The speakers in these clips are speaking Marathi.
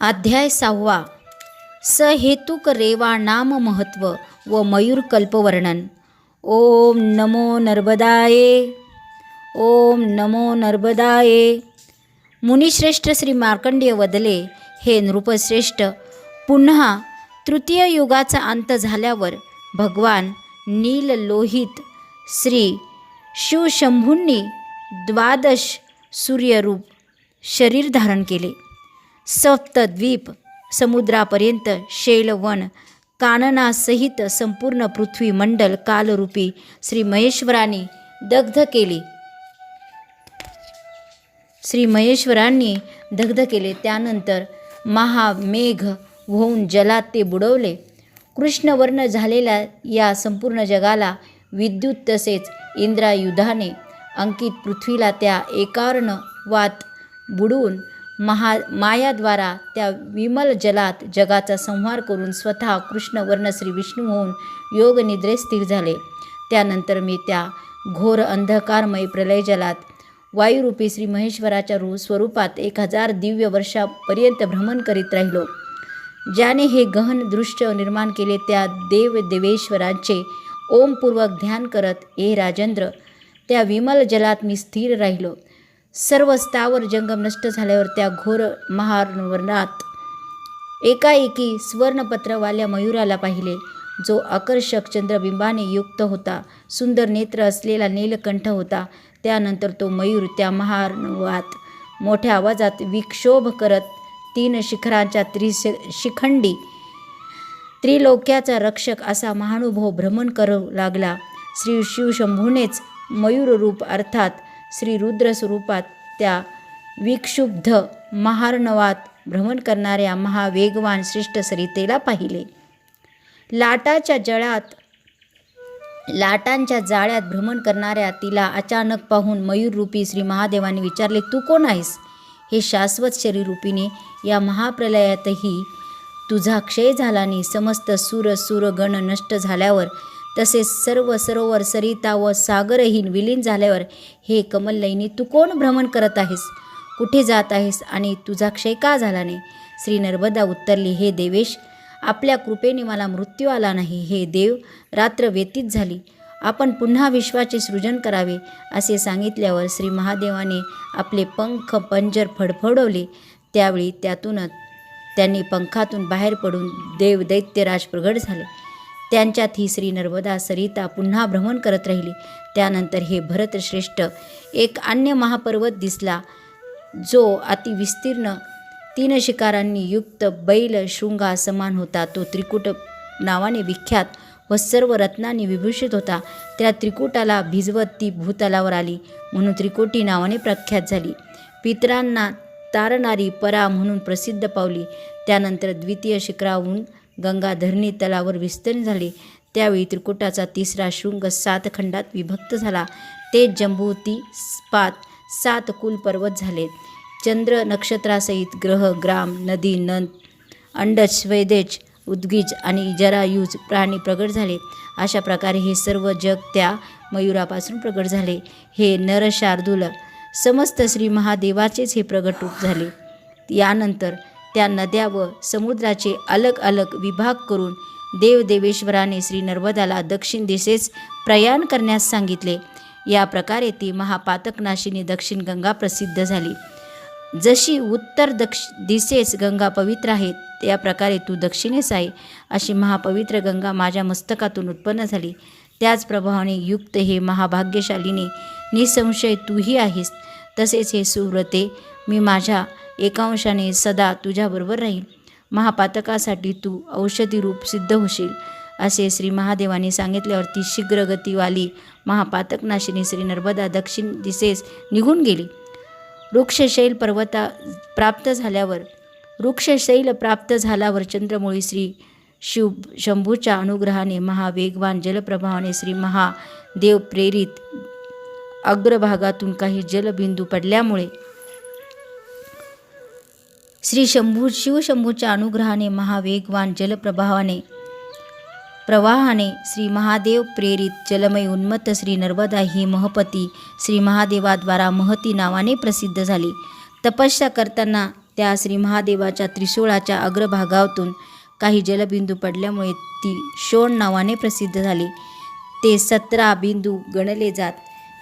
अध्याय सहावा. सहेतुक रेवा नाम महत्त्व व मयूर कल्पवर्णन. ओम नमो नर्मदाये. ओम नमो नर्मदाये. मुनिश्रेष्ठ श्री मार्कंडेय वदले हे नृपश्रेष्ठ पुन्हा तृतीय युगाचा अंत झाल्यावर भगवान नील लोहित श्री शिवशंभूंनी द्वादश सूर्यरूप शरीर धारण केले. सप्तद्वीप समुद्रापर्यंत शैलवन काननासहित संपूर्ण पृथ्वी मंडल कालरूपी श्री महेश्वराने दग्ध केले. श्री महेश्वरांनी दग्ध केले. त्यानंतर महामेघ होऊन जलात ते बुडवले. कृष्णवर्ण झालेल्या या संपूर्ण जगाला विद्युत तसेच इंद्रायुधाने अंकित पृथ्वीला त्या एकार्ण वात बुडवून महा मायाद्वारा त्या विमल जलात जगाचा संहार करून स्वतः कृष्ण श्री विष्णू होऊन योगनिद्रे स्थिर झाले. त्यानंतर मी त्या घोर अंधकारमय प्रलय जलात वायुरूपी श्री महेश्वराच्या रू स्वरूपात एक हजार दिव्य वर्षापर्यंत भ्रमण करीत राहिलो. ज्याने हे गहन दृश्य निर्माण केले त्या देव देवेश्वरांचे ओमपूर्वक ध्यान करत ए राजेंद्र त्या विमल जलात मी स्थिर राहिलो. सर्व स्थावर जंगम नष्ट झाल्यावर त्या घोर महावर्णात एकाएकी स्वर्णपत्रवाल्या मयुराला पाहिले. जो आकर्षक चंद्रबिंबाने युक्त होता सुंदर नेत्र असलेला नीलकंठ होता त्यानंतर तो मयूर त्या महार्णवात मोठ्या आवाजात विक्षोभ करत तीन शिखरांच्या त्रिश शिखंडी त्रिलोक्याचा रक्षक असा महानुभव भ्रमण करू लागला. श्री शिवशंभूनेच मयूर रूप अर्थात श्री रुद्र स्वरूपात त्या विक्षुब्ध महार्णवात भ्रमण करणाऱ्या महावेगवान श्रेष्ठ सरितेला पाहिले. लाटाच्या जळात लाटांच्या जाळ्यात भ्रमण करणाऱ्या तिला अचानक पाहून मयूररूपी श्री महादेवाने विचारले तू कोण आहेस? हे शाश्वत शरीरूपीने या महाप्रलयातही तुझा क्षय झाल्याने समस्त सुर सुरगण नष्ट झाल्यावर तसेच सर्व सरोवर सरिता व सागरहीन विलीन झाल्यावर हे कमललयनी तू कोण भ्रमण करत आहेस? कुठे जात आहेस आणि तुझा क्षय का झाला नाही? श्री नर्मदा उत्तरली हे देवेश आपल्या कृपेने मला मृत्यू आला नाही. हे देव रात्र व्यतीत झाली. आपण पुन्हा विश्वाचे सृजन करावे असे सांगितल्यावर श्री महादेवाने आपले पंख पंजर फडफडवले. त्यावेळी त्यातूनच त्यांनी पंखातून बाहेर पडून देव दैत्यराज प्रगट झाले. त्यांच्यात ही श्री नर्मदा सरिता पुन्हा भ्रमण करत राहिली. त्यानंतर हे भरतश्रेष्ठ एक अन्य महापर्वत दिसला जो अतिविस्तीर्ण तीन शिकारांनी युक्त बैल शृंगा समान होता. तो त्रिकूट नावाने विख्यात व सर्व रत्नांनी विभूषित होता. त्या त्रिकुटाला भिजवत ती भूतलावर आली म्हणून त्रिकोटी नावाने प्रख्यात झाली. पितरांना तारणारी परा म्हणून प्रसिद्ध पावली. त्यानंतर द्वितीय शिखराहून गंगा धरणी तलावर विस्तीर्ण झाली. त्यावेळी त्रिकुटाचा तिसरा शृंग सात खंडात विभक्त झाला. ते जंबूती स्पात सात कुल पर्वत झाले. चंद्र नक्षत्रासहित ग्रह ग्राम नदी नंद अंडज स्वैदेज उद्गीज आणि जरायूज प्राणी प्रगट झाले. अशा प्रकारे हे सर्व जग त्या मयुरापासून प्रगट झाले. हे नरशार्दूल समस्त श्री महादेवाचेच हे प्रगट रूप झाले. यानंतर त्या नद्या व समुद्राचे अलग अलग विभाग करून देवदेवेश्वराने श्री नर्मदाला दक्षिण दिशेस प्रयाण करण्यास सांगितले. या प्रकारे ती महापातकनाशिनी दक्षिण गंगा प्रसिद्ध झाली. जशी उत्तर दक्ष दिशेस गंगा पवित्र आहे त्या प्रकारे तू दक्षिणेस आहे अशी महापवित्र गंगा माझ्या मस्तकातून उत्पन्न झाली. त्याच प्रभावाने युक्त हे महाभाग्यशालीने निसंशय तूही आहेस. तसेच हे सुव्रते मी माझ्या एकांशाने सदा तुझ्याबरोबर राहील. महापातकासाठी तू औषधी रूप सिद्ध होशील असे श्री महादेवाने सांगितल्यावर ती शीघ्रगतीवाली महापातकनाशिनी श्री नर्मदा दक्षिण दिशेस निघून गेली. वृक्षशैल पर्वता प्राप्त झाल्यावर वृक्षशैल प्राप्त झाल्यावर चंद्रमुळी श्री शिव शंभूच्या अनुग्रहाने महावेगवान जलप्रभावाने श्री महादेव प्रेरित अग्रभागातून काही जलबिंदू पडल्यामुळे श्री शंभू शिवशंभूच्या अनुग्रहाने महावेगवान जलप्रभावाने प्रवाहाने श्री महादेव प्रेरित जलमय उन्मत्त श्री नर्मदा ही महपती श्री महादेवाद्वारा महती नावाने प्रसिद्ध झाली. तपस्या करताना त्या श्री महादेवाच्या त्रिशूळाच्या अग्रभागातून काही जलबिंदू पडल्यामुळे ती शोण नावाने प्रसिद्ध झाली. ते सतरा बिंदू गणले जात.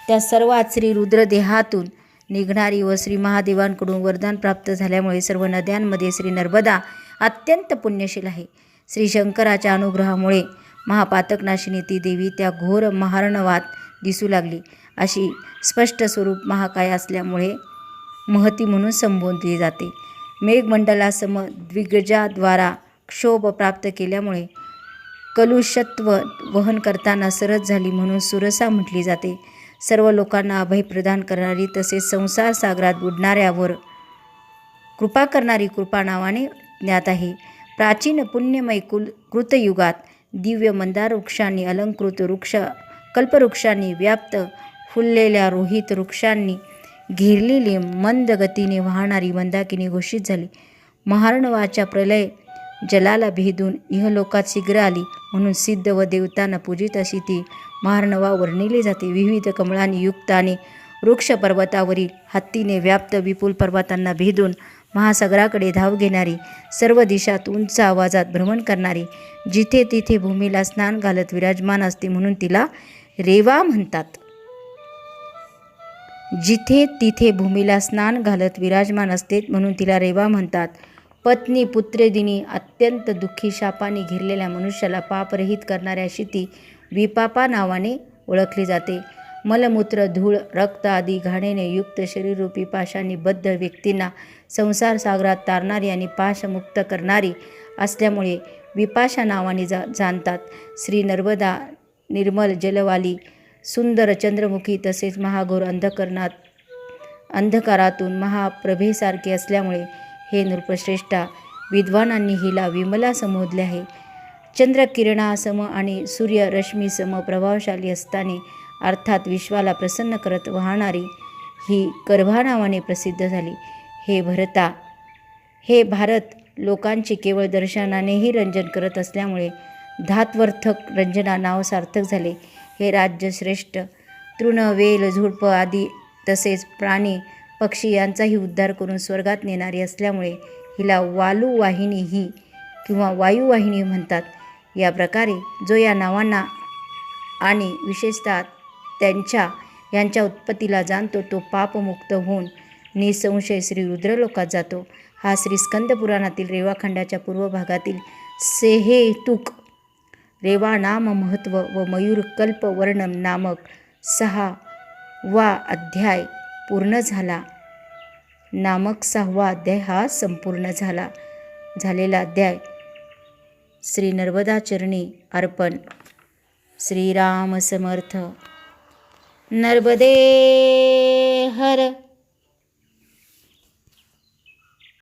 त्या सर्वात श्री रुद्रदेहातून निघणारी व श्री महादेवांकडून वरदान प्राप्त झाल्यामुळे सर्व नद्यांमध्ये श्री नर्मदा अत्यंत पुण्यशील आहे. श्री शंकराच्या अनुग्रहामुळे महापातकनाशिनी ती देवी त्या घोर महारणवात दिसू लागली. अशी स्पष्ट स्वरूप महाकाय असल्यामुळे महती म्हणून संबोधली जाते. मेघमंडलासम द्विगजाद्वारा क्षोभ प्राप्त केल्यामुळे कलुषत्व वहन करताना सरस झाली म्हणून सुरसा म्हटली जाते. सर्व लोकांना अभय प्रदान करणारी तसेच संसार सागरात बुडणाऱ्यावर कृपा करणारी कृपा नावाने ज्ञात आहे. प्राचीन पुण्यमय कुल कृतयुगात दिव्य मंदार वृक्षांनी अलंकृत वृक्ष कल्पवृक्षांनी व्याप्त फुललेल्या रोहित वृक्षांनी घेरलेली मंद गतीने वाहणारी मंदाकिनी घोषित झाली. महारणवाच्या प्रलय जलाला भेदून इहलोकात शीघ्र आली. म्हणून सिद्ध व देवतांना पूजित अशी ती महारणवा वर्णिली जाते. विविध कमळांनी युक्त आणि वृक्ष पर्वतावरील हत्तीने व्याप्त विपुल पर्वतांना भेदून महासागराकडे धाव घेणारी सर्व दिशात उंच आवाजात भ्रमण करणारी जिथे तिथे भूमीला स्नान घालत विराजमान असते म्हणून तिला रेवा म्हणतात. जिथे तिथे भूमीला स्नान घालत विराजमान असते म्हणून तिला रेवा म्हणतात. पत्नी पुत्रेदिनी अत्यंत दुःखी शापाने घेरलेल्या मनुष्याला पापरहित करणाऱ्या ती विपापा नावाने ओळखली जाते. मलमूत्र धूळ रक्त आदी घाणेने युक्त शरीररूपी पाशांनी बद्ध व्यक्तींना संसार सागरात तारणारी आणि पाशमुक्त करणारी असल्यामुळे विपाशा नावाने जा जाणतात. श्री नर्मदा निर्मल जलवाली सुंदर चंद्रमुखी तसेच महाघोर अंधकरणात अंधकारातून महाप्रभेसारखे असल्यामुळे हे नृपश्रेष्ठा विद्वानांनी हिला विमला संबोधले आहे. चंद्रकिरणासम आणि सूर्यरश्मीसम प्रभावशाली असताना अर्थात विश्वाला प्रसन्न करत वाहणारी ही गर्भा नावाने प्रसिद्ध झाली. हे भरता हे भारत लोकांचे केवळ दर्शनानेही रंजन करत असल्यामुळे धात्वर्थक रंजना नाव सार्थक झाले. हे राज्य श्रेष्ठ तृण वेल झुडप आदी तसेच प्राणी पक्षी यांचाही उद्धार करून स्वर्गात नेणारी असल्यामुळे हिला वालू वाहिनी ही किंवा वायुवाहिनी म्हणतात. या प्रकारे जो या नावांना आणि विशेषतः त्यांच्या यांच्या उत्पत्तीला जाणतो तो पापमुक्त होऊन निसंशय श्री रुद्रलोकात जातो. हा श्री स्कंद पुराणातील रेवाखंडाच्या पूर्व भागातील सेहेतुक रेवा नाम महत्त्व व मयूरकल्प वर्णम नामक सहा वा अध्याय पूर्ण झाला. नामक सहावा अध्याय हा संपूर्ण झाला. झालेला अध्याय श्री नर्मदाचरणी अर्पण. श्रीराम समर्थ. नर्मदे हर